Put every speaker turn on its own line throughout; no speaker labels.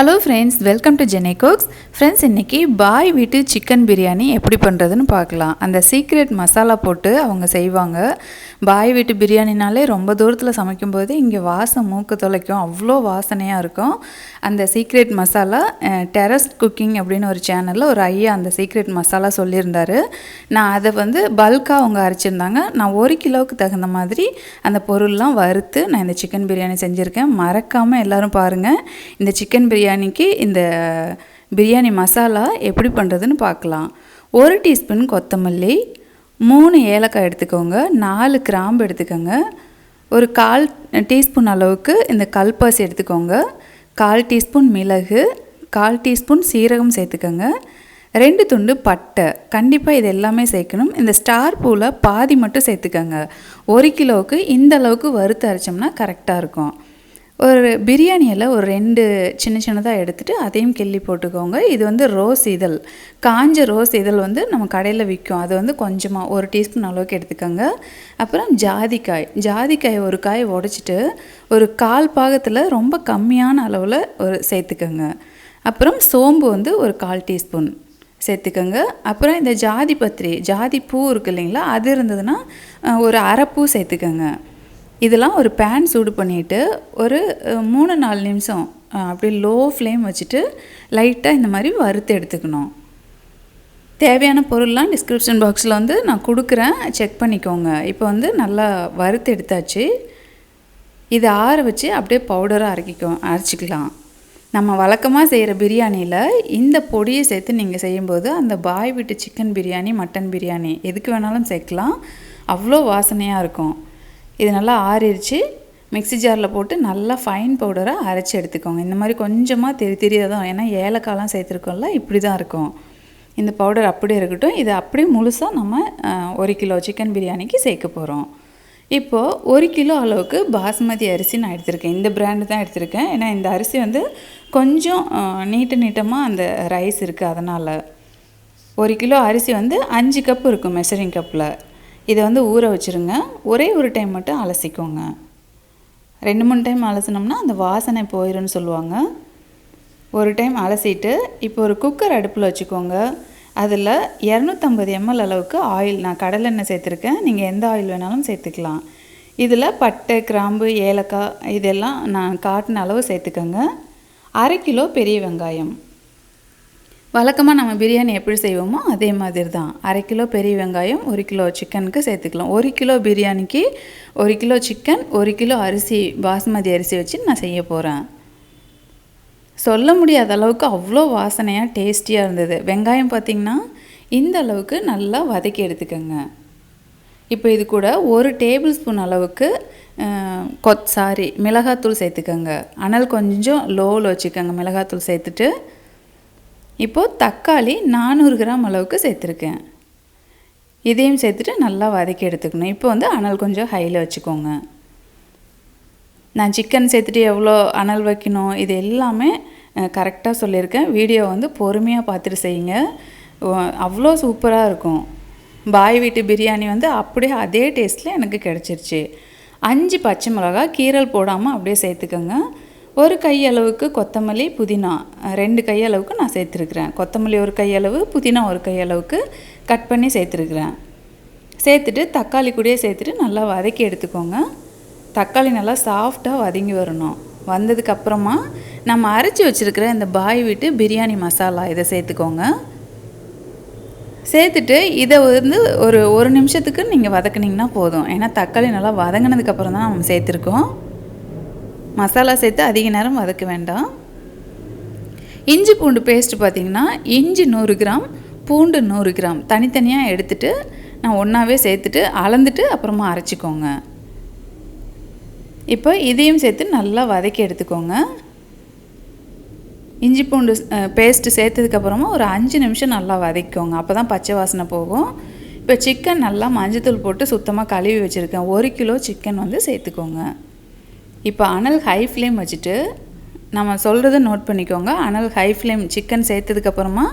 Hello friends welcome to ஜெனே cooks friends இன்றைக்கி பாய் வீட்டு சிக்கன் பிரியாணி எப்படி பண்ணுறதுன்னு பார்க்கலாம். அந்த சீக்ரெட் மசாலா போட்டு அவங்க செய்வாங்க. பாய் வீட்டு பிரியாணினாலே ரொம்ப தூரத்தில் சமைக்கும்போது இங்கே வாசம் மூக்கு தொலைக்கும். அவ்வளோ வாசனையாக இருக்கும். அந்த சீக்ரெட் மசாலா டெரஸ் குக்கிங் அப்படின்னு ஒரு சேனலில் ஒரு ஐயா அந்த சீக்ரெட் மசாலா சொல்லியிருந்தார். நான் அதை வந்து பல்காக அவங்க அரைச்சிருந்தாங்க. நான் ஒரு கிலோவுக்கு தகுந்த மாதிரி அந்த பொருள்லாம் வறுத்து நான் இந்த சிக்கன் பிரியாணி செஞ்சுருக்கேன். மறக்காமல் எல்லோரும் பாருங்கள் இந்த சிக்கன் பிரியாணி பிரியாணிக்கு இந்த பிரியாணி மசாலா எப்படி பண்ணுறதுன்னு பார்க்கலாம். ஒரு டீஸ்பூன் கொத்தமல்லி மூணு ஏலக்காய் எடுத்துக்கோங்க நாலு கிராம்பு எடுத்துக்கோங்க ஒரு கால் டீஸ்பூன் அளவுக்கு இந்த கல்பாசி எடுத்துக்கோங்க கால் டீஸ்பூன் மிளகு கால் டீஸ்பூன் சீரகம் சேர்த்துக்கோங்க ரெண்டு துண்டு பட்டை கண்டிப்பாக இது எல்லாமே சேர்க்கணும். இந்த ஸ்டார் பூவில் பாதி மட்டும் சேர்த்துக்கோங்க. ஒரு கிலோவுக்கு இந்த அளவுக்கு வறுத்து அரைச்சோம்னா கரெக்டாக இருக்கும். ஒரு பிரியாணியில் ஒரு ரெண்டு சின்ன சின்னதாக எடுத்துகிட்டு அதையும் கிள்ளி போட்டுக்கோங்க. இது வந்து ரோஸ் இதழ். காஞ்ச ரோஸ் இதழ் வந்து நம்ம கடையில் விற்கும் அது வந்து கொஞ்சமாக ஒரு டீஸ்பூன் அளவுக்கு எடுத்துக்கோங்க. அப்புறம் ஜாதிக்காய். ஜாதிக்காய் ஒரு காய் உடச்சிட்டு ஒரு கால் பாகத்தில் ரொம்ப கம்மியான அளவில் ஒரு சேர்த்துக்கோங்க. அப்புறம் சோம்பு வந்து ஒரு கால் டீஸ்பூன் சேர்த்துக்கோங்க. அப்புறம் இந்த ஜாதி பத்திரி ஜாதி பூ இருக்கு இல்லைங்களா அது இருந்ததுன்னா ஒரு அரைப்பூ சேர்த்துக்கோங்க. இதெல்லாம் ஒரு பேன் சூடு பண்ணிவிட்டு ஒரு மூணு நாலு நிமிஷம் அப்படியே லோ ஃப்ளேம் வச்சுட்டு லைட்டாக இந்த மாதிரி வறுத்து எடுத்துக்கணும். தேவையான பொருள்லாம் டிஸ்கிரிப்ஷன் பாக்ஸில் வந்து நான் கொடுக்குறேன். செக் பண்ணிக்கோங்க. இப்போ வந்து நல்லா வறுத்து எடுத்தாச்சு. இதை ஆற வச்சு அப்படியே பவுடராக அரைக்கிக்கோ அரைச்சிக்கலாம். நம்ம வழக்கமாக செய்கிற பிரியாணியில் இந்த பொடியை சேர்த்து நீங்கள் செய்யும்போது அந்த பாய் வீட்டு சிக்கன் பிரியாணி மட்டன் பிரியாணி எதுக்கு வேணாலும் சேர்க்கலாம். அவ்வளோ வாசனையாக இருக்கும். இது நல்லா ஆறிடுச்சு மிக்ஸி ஜாரில் போட்டு நல்லா ஃபைன் பவுடராக அரைச்சி எடுத்துக்கோங்க. இந்த மாதிரி கொஞ்சமாக தெரி தெரியாதான் ஏன்னா ஏலக்காயெலாம் சேர்த்துருக்கோம்ல இப்படி தான் இருக்கும். இந்த பவுடர் அப்படியே இருக்கட்டும். இதை அப்படியே முழுசாக நம்ம ஒரு கிலோ சிக்கன் பிரியாணிக்கு சேர்க்க போகிறோம் இப்போது ஒரு கிலோ அளவுக்கு பாஸ்மதி அரிசி நான் எடுத்திருக்கேன். இந்த பிராண்டு தான் எடுத்திருக்கேன். ஏன்னா இந்த அரிசி வந்து கொஞ்சம் நீட்ட நீட்டமாக அந்த ரைஸ் இருக்குது அதனால் ஒரு கிலோ அரிசி வந்து அஞ்சு கப் இருக்கும் மெஷரிங் கப்பில் இதை வந்து ஊற வச்சுருங்க. ஒரே ஒரு டைம் மட்டும் அலசிக்கோங்க. ரெண்டு மூணு டைம் அலசினோம்னா அந்த வாசனை போயிடும்னு சொல்லுவாங்க. ஒரு டைம் அலசிட்டு இப்போ ஒரு குக்கர் அடுப்பில் வச்சுக்கோங்க. அதில் இரநூத்தம்பது எம்எல் அளவுக்கு ஆயில் நான் கடலெண்ணெய் சேர்த்துருக்கேன். நீங்கள் எந்த ஆயில் வேணாலும் சேர்த்துக்கலாம். இதில் பட்டை கிராம்பு ஏலக்காய் இதெல்லாம் நான் காட்டின அளவு சேர்த்துக்கோங்க. அரை கிலோ பெரிய வெங்காயம். வழக்கமாக நம்ம பிரியாணி எப்படி செய்வோமோ அதே மாதிரி தான் அரை கிலோ பெரிய வெங்காயம் ஒரு கிலோ சிக்கனுக்கு சேர்த்துக்கலாம். ஒரு கிலோ பிரியாணிக்கு ஒரு கிலோ சிக்கன் ஒரு கிலோ அரிசி பாஸ்மதி அரிசி வச்சு நான் செய்ய போகிறேன் சொல்ல முடியாத அளவுக்கு அவ்வளோ வாசனையாக டேஸ்டியாக இருந்தது. வெங்காயம் பார்த்திங்கன்னா இந்த அளவுக்கு நல்லா வதக்கி எடுத்துக்கோங்க. இப்போ இது கூட ஒரு டேபிள் ஸ்பூன் அளவுக்கு கொத் சாரி மிளகாத்தூள் சேர்த்துக்கோங்க. அனல் கொஞ்சம் லோவில் வச்சுக்கோங்க. மிளகாத்தூள் சேர்த்துட்டு இப்போது தக்காளி நானூறு கிராம் அளவுக்கு சேர்த்துருக்கேன். இதையும் சேர்த்துட்டு நல்லா வதக்கி எடுத்துக்கணும். இப்போ வந்து அனல் கொஞ்சம் ஹையில் வச்சுக்கோங்க. நான் சிக்கன் சேர்த்துட்டு எவ்வளோ அனல் வைக்கணும் இது எல்லாமே கரெக்டாக சொல்லியிருக்கேன். வீடியோ வந்து பொறுமையாக பார்த்துட்டு செய்யுங்க. அவ்வளோ சூப்பராக இருக்கும். பாய் வீட்டு பிரியாணி வந்து அப்படியே அதே டேஸ்ட்டில் எனக்கு கிடச்சிருச்சு. அஞ்சு பச்சை மிளகா கீரல் போடாமல் அப்படியே சேர்த்துக்கோங்க. ஒரு கையளவுக்கு கொத்தமல்லி புதினா. ரெண்டு கையளவுக்கு நான் சேர்த்துருக்குறேன். கொத்தமல்லி ஒரு கையளவு புதினா ஒரு கையளவுக்கு கட் பண்ணி சேர்த்துருக்குறேன். சேர்த்துட்டு தக்காளி கூடயே சேர்த்துட்டு நல்லா வதக்கி எடுத்துக்கோங்க. தக்காளி நல்லா சாஃப்டாக வதங்கி வரணும். வந்ததுக்கப்புறமா நம்ம அரைச்சி வச்சுருக்கிற இந்த பாய் வீட்டு பிரியாணி மசாலா இதை சேர்த்துக்கோங்க. சேர்த்துட்டு இதை வந்து ஒரு ஒரு நிமிஷத்துக்கு நீங்கள் வதக்குனிங்கன்னா போதும். ஏன்னா தக்காளி நல்லா வதங்கினதுக்கப்புறம் தான் நம்ம சேர்த்துருக்கோம். மசாலா சேர்த்து அதிக நேரம் வதக்க வேண்டாம். இஞ்சி பூண்டு பேஸ்ட் பார்த்திங்கன்னா இஞ்சி நூறு கிராம் பூண்டு நூறு கிராம் தனித்தனியாக எடுத்துகிட்டு நான் ஒன்றாவே சேர்த்துட்டு அளந்துட்டு அப்புறமா அரைச்சிக்கோங்க. இப்போ இதையும் சேர்த்து நல்லா வதக்கி எடுத்துக்கோங்க. இஞ்சி பூண்டு பேஸ்ட்டு சேர்த்ததுக்கப்புறமா ஒரு அஞ்சு நிமிஷம் நல்லா வதக்கிக்கோங்க. அப்போ தான் பச்சை வாசனை போகும். இப்போ சிக்கன் நல்லா மஞ்சத்தூள் போட்டு சுத்தமாக கழுவி வச்சுருக்கேன். ஒரு கிலோ சிக்கன் வந்து சேர்த்துக்கோங்க. இப்போ அனல் ஹை ஃப்ளேம் வச்சுட்டு நம்ம சொல்கிறத நோட் பண்ணிக்கோங்க. அனல் ஹை ஃப்ளேம் சிக்கன் சேர்த்ததுக்கப்புறமா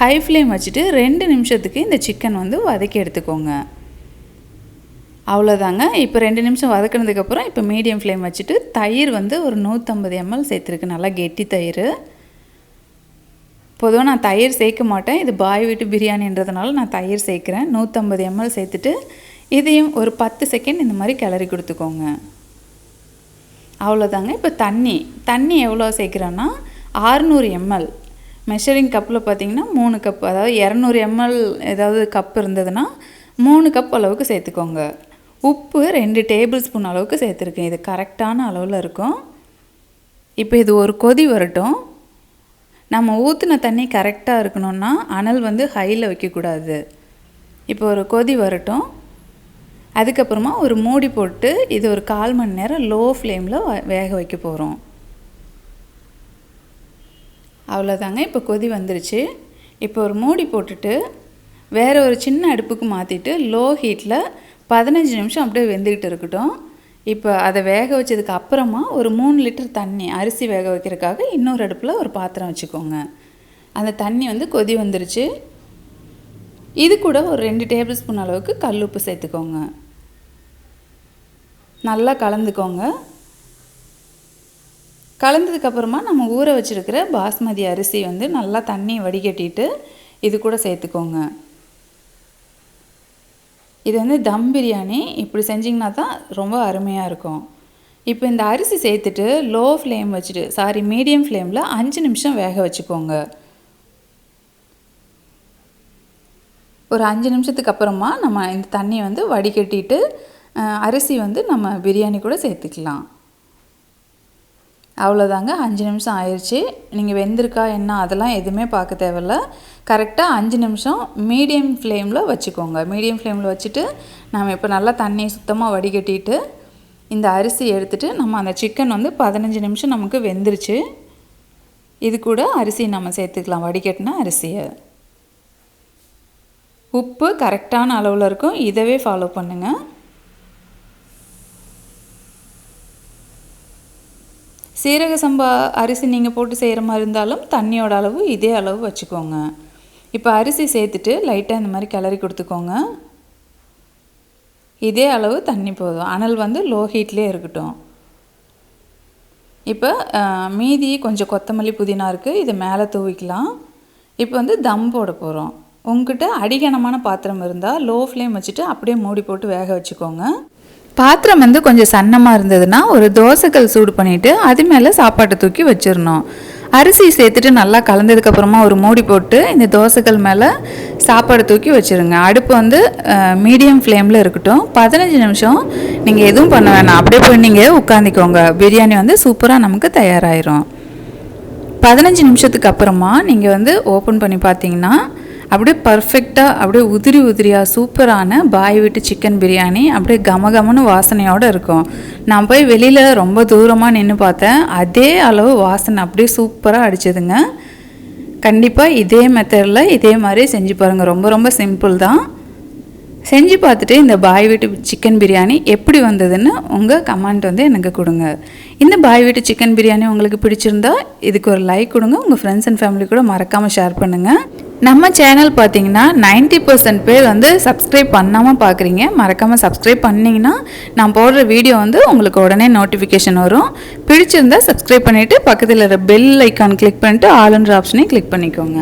ஹை ஃப்ளேம் வச்சுட்டு ரெண்டு நிமிஷத்துக்கு இந்த சிக்கன் வந்து வதக்கி எடுத்துக்கோங்க. அவ்வளோதாங்க இப்போ ரெண்டு நிமிஷம் வதக்கினதுக்கப்புறம் இப்போ மீடியம் ஃப்ளேம் வச்சுட்டு தயிர் வந்து ஒரு நூற்றம்பது எம்எல் சேர்த்துருக்கு. நல்லா கெட்டி தயிர். பொதுவாக நான் தயிர் சேர்க்க மாட்டேன். இது பாய் வீட்டு பிரியாணின்றதுனால நான் தயிர் சேர்க்குறேன். நூற்றம்பது எம்எல் சேர்த்துட்டு இதையும் ஒரு பத்து செகண்ட் இந்த மாதிரி கிளறி கொடுத்துக்கோங்க. அவ்வளோதாங்க இப்போ தண்ணி தண்ணி எவ்வளோ சேர்க்குறோன்னா ஆறுநூறு எம்எல். மெஷரிங் கப்பில் பார்த்தீங்கன்னா மூணு கப் அதாவது இரநூறு எம்எல் ஏதாவது கப் இருந்ததுன்னா மூணு கப் அளவுக்கு சேர்த்துக்கோங்க. உப்பு ரெண்டு டேபிள் ஸ்பூன் அளவுக்கு சேர்த்துருக்கேன். இது கரெக்டான அளவில் இருக்கும். இப்போ இது ஒரு கொதி வரட்டும். நம்ம ஊற்றின தண்ணி கரெக்டாக இருக்கணும்னா அனல் வந்து ஹையில் வைக்கக்கூடாது. இப்போ ஒரு கொதி வரட்டும். அதுக்கப்புறமா ஒரு மூடி போட்டு இது ஒரு கால் மணி நேரம் லோ ஃப்ளேமில் வேக வைக்க போகிறோம் அவ்வளோதாங்க இப்போ கொதி வந்துருச்சு. இப்போ ஒரு மூடி போட்டுட்டு வேறு ஒரு சின்ன அடுப்புக்கு மாற்றிட்டு லோ ஹீட்டில் பதினஞ்சு நிமிஷம் அப்படியே வெந்துக்கிட்டு இருக்கட்டும். இப்போ அதை வேக வச்சதுக்கு அப்புறமா ஒரு மூணு லிட்டர் தண்ணி அரிசி வேக வைக்கிறதுக்காக இன்னொரு அடுப்பில் ஒரு பாத்திரம் வச்சுக்கோங்க. அந்த தண்ணி வந்து கொதி வந்துருச்சு. இது கூட ஒரு ரெண்டு டேபிள் ஸ்பூன் அளவுக்கு கல் உப்பு சேர்த்துக்கோங்க. நல்லா கலந்துக்கோங்க. கலந்ததுக்கப்புறமா நம்ம ஊற வச்சுருக்கிற பாஸ்மதி அரிசி வந்து நல்லா தண்ணி வடிகட்டிட்டு இது கூட சேர்த்துக்கோங்க. இது வந்து தம் பிரியாணி இப்படி செஞ்சிங்கன்னா தான் ரொம்ப அருமையாக இருக்கும். இப்போ இந்த அரிசி சேர்த்துட்டு லோ ஃப்ளேம் வச்சுட்டு சாரி மீடியம் ஃப்ளேமில் அஞ்சு நிமிஷம் வேக வச்சுக்கோங்க. ஒரு அஞ்சு நிமிஷத்துக்கு அப்புறமா நம்ம இந்த தண்ணியை வந்து வடிகட்டிட்டு அரிசி வந்து நம்ம பிரியாணி கூட சேர்த்துக்கலாம். அவ்வளோதாங்க. அஞ்சு நிமிஷம் ஆயிடுச்சு நீங்கள் வெந்திருக்கா என்ன அதெல்லாம் எதுவுமே பார்க்க தேவையில்ல. கரெக்டாக அஞ்சு நிமிஷம் மீடியம் ஃப்ளேமில் வச்சுக்கோங்க. மீடியம் ஃப்ளேமில் வச்சுட்டு நம்ம இப்போ நல்லா தண்ணியை சுத்தமாக வடிகட்டிட்டு இந்த அரிசி எடுத்துகிட்டு நம்ம அந்த சிக்கன் வந்து பதினஞ்சு நிமிஷம் நமக்கு வெந்துருச்சு. இது கூட அரிசி நம்ம சேர்த்துக்கலாம். வடிகட்டின அரிசியை. உப்பு கரெக்டான அளவில் இருக்கும். இதவே ஃபாலோ பண்ணுங்கள் சீரக சம்பா அரிசி நீங்கள் போட்டு செய்கிற மாதிரி இருந்தாலும் தண்ணியோட அளவு இதே அளவு வச்சுக்கோங்க. இப்போ அரிசி சேர்த்துட்டு லைட்டாக இந்த மாதிரி கிளறி கொடுத்துக்கோங்க. இதே அளவு தண்ணி போதும். அனல் வந்து லோ ஹீட்லேயே இருக்கட்டும். இப்போ மீதி கொஞ்சம் கொத்தமல்லி புதினா இருக்குது இதை மேலே தூவிக்கலாம். இப்போ வந்து தம் போட போகிறோம் உங்ககிட்ட அடிகனமான பாத்திரம் இருந்தால் லோ ஃப்ளேம் வச்சுட்டு அப்படியே மூடி போட்டு வேக வச்சுக்கோங்க. பாத்திரம் வந்து கொஞ்சம் சன்னமாக இருந்ததுன்னா ஒரு தோசைக்கல் சூடு பண்ணிவிட்டு அது மேலே சாப்பாட்டை தூக்கி வச்சிடணும். அரிசி சேர்த்துட்டு நல்லா கலந்ததுக்கப்புறமா ஒரு மூடி போட்டு இந்த தோசைக்கல் மேலே சாப்பாடு தூக்கி வச்சுருங்க. அடுப்பு வந்து மீடியம் ஃப்ளேமில் இருக்கட்டும். பதினஞ்சு நிமிஷம் நீங்கள் எதுவும் பண்ண வேணாம். அப்படியே போய் நீங்கள் உட்காந்துக்கோங்க பிரியாணி வந்து சூப்பராக நமக்கு தயாராகிரும் பதினஞ்சு நிமிஷத்துக்கு அப்புறமா நீங்கள் வந்து ஓப்பன் பண்ணி பார்த்தீங்கன்னா அப்படியே பர்ஃபெக்டாக அப்படியே உதிரி உதிரியாக சூப்பரான பாய் வீட்டு சிக்கன் பிரியாணி அப்படியே கமகமன்னு வாசனையோடு இருக்கும். நான் போய் வெளியில் ரொம்ப தூரமாக நின்று பார்த்தேன். அதே அளவு வாசனை அப்படியே சூப்பராக அடிச்சதுங்க. கண்டிப்பாக இதே மெத்தடில் இதே மாதிரி செஞ்சு பாருங்கள் ரொம்ப ரொம்ப சிம்பிள் தான். செஞ்சு பார்த்துட்டு இந்த பாய் வீட்டு சிக்கன் பிரியாணி எப்படி வந்ததுன்னு உங்கள் கமெண்ட் வந்து எனக்கு கொடுங்க. இந்த பாய் வீட்டு சிக்கன் பிரியாணி உங்களுக்கு பிடிச்சிருந்தா இதுக்கு ஒரு லைக் கொடுங்க. உங்கள் ஃப்ரெண்ட்ஸ் அண்ட் ஃபேமிலி கூட மறக்காமல் ஷேர் பண்ணுங்கள் நம்ம சேனல் பார்த்தீங்கன்னா நைன்ட்டி பர்சன்ட் பேர் வந்து சப்ஸ்கிரைப் பண்ணாமல் பார்க்குறீங்க. மறக்காமல் சப்ஸ்கிரைப் பண்ணிங்கன்னா நான் போடுற வீடியோ வந்து உங்களுக்கு உடனே நோட்டிஃபிகேஷன் வரும். பிடிச்சிருந்தா சப்ஸ்கிரைப் பண்ணிவிட்டு பக்கத்தில் இருக்கிற பெல் ஐக்கான் கிளிக் பண்ணிவிட்டு ஆளுன்ற ஆப்ஷனையும் கிளிக் பண்ணிக்கோங்க.